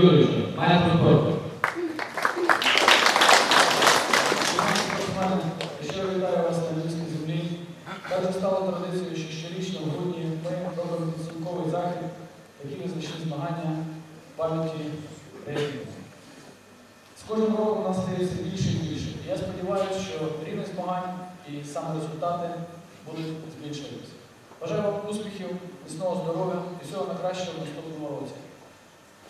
Юрійовичу, майстер спорту. Щиро вітаю вас на львівській землі. Так стало традицією, що щорічно в грудні ми робимо підсумковий захід, такі визначні змагання пам'яті рейків. З кожним роком у нас стає все більше і більше. І я сподіваюся, що рівень змагань і саме результати будуть збільшуватися. Бажаю вам успіхів, міцного здоров'я і всього найкращого в наступному році.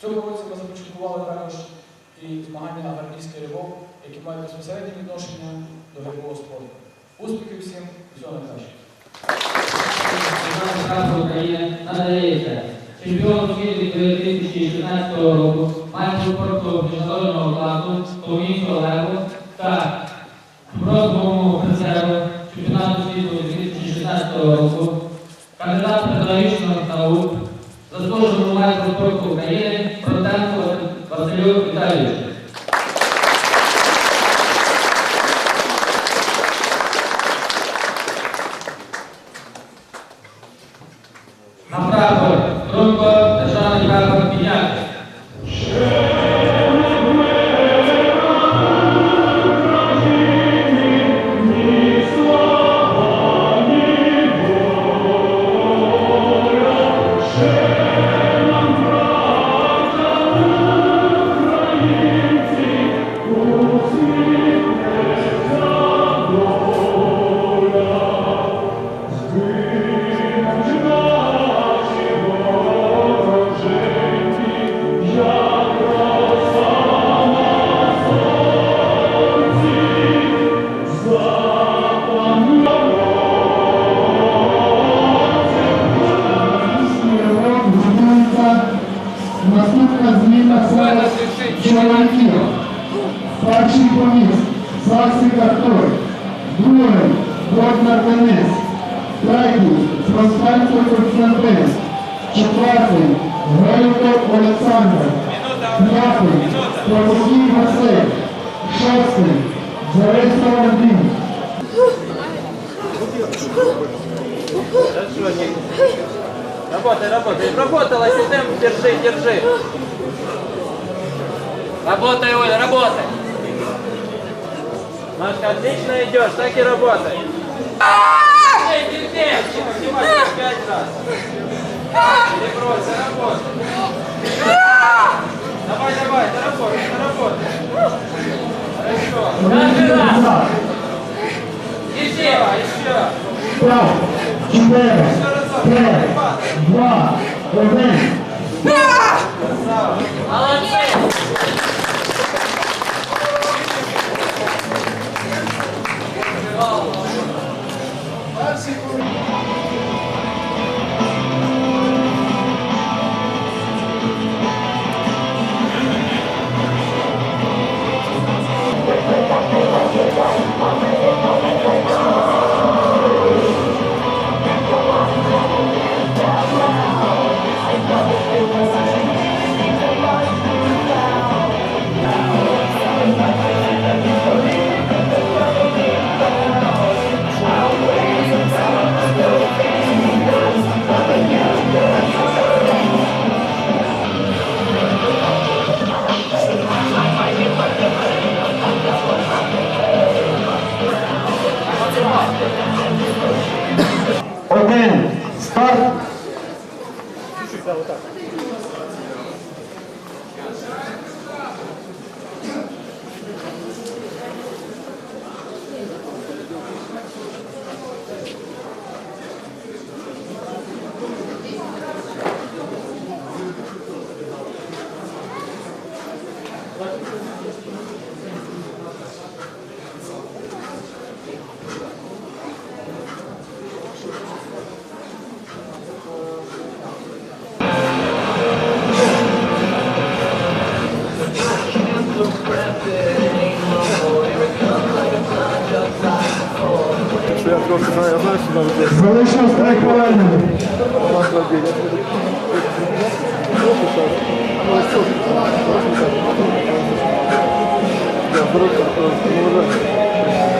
В цьому році ми започаткували також і змагання гвардійський ривок, які мають безпосереднє відношення до гірського спорту. Успіхів всім, всього найкращого. України світу 2016 року, майстру спорту міжнародного класу Соломійського Олегу та бронзовому призеру чемпіонату світу 2016 року, кандидат педагогічних наук, заслуженому майстру спорту України Фронтенко Василю Віталійовичу. На прапор струнко державний прапор підняти. Перший поміс Саксик Артур, другий Боднар Денис, третій Проспенко Константин, четвертий Грейко Олександр, п'ятий Павловій Василь, шостий Борисов Андрій. Работай, работай. Работала, систем, держи, держи. Работай, Оля, работай. Машка, отлично идешь, так и работай. Эй, терпеть, максимально пять раз. Перебросай, работай. Давай, давай, доработай, доработай. Хорошо. Каждый раз. Еще, еще. П'ять, чотири, три, два, один. Her şey Один. Старт. що я трохи знаю, я знаю, що навіть я Хвилин 6 повернемо. на кладі. Я просто не вважаю.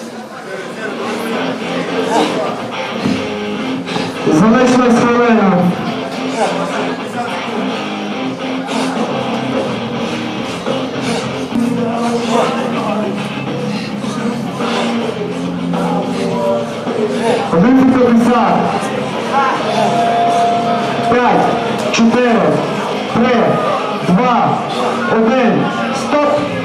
Залишилось хвилина. Один п'ятдесят. П'ять, чотири, три, два, один. Стоп!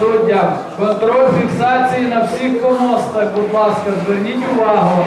Суддям! Контроль фіксації на всіх помостах, будь ласка, зверніть увагу.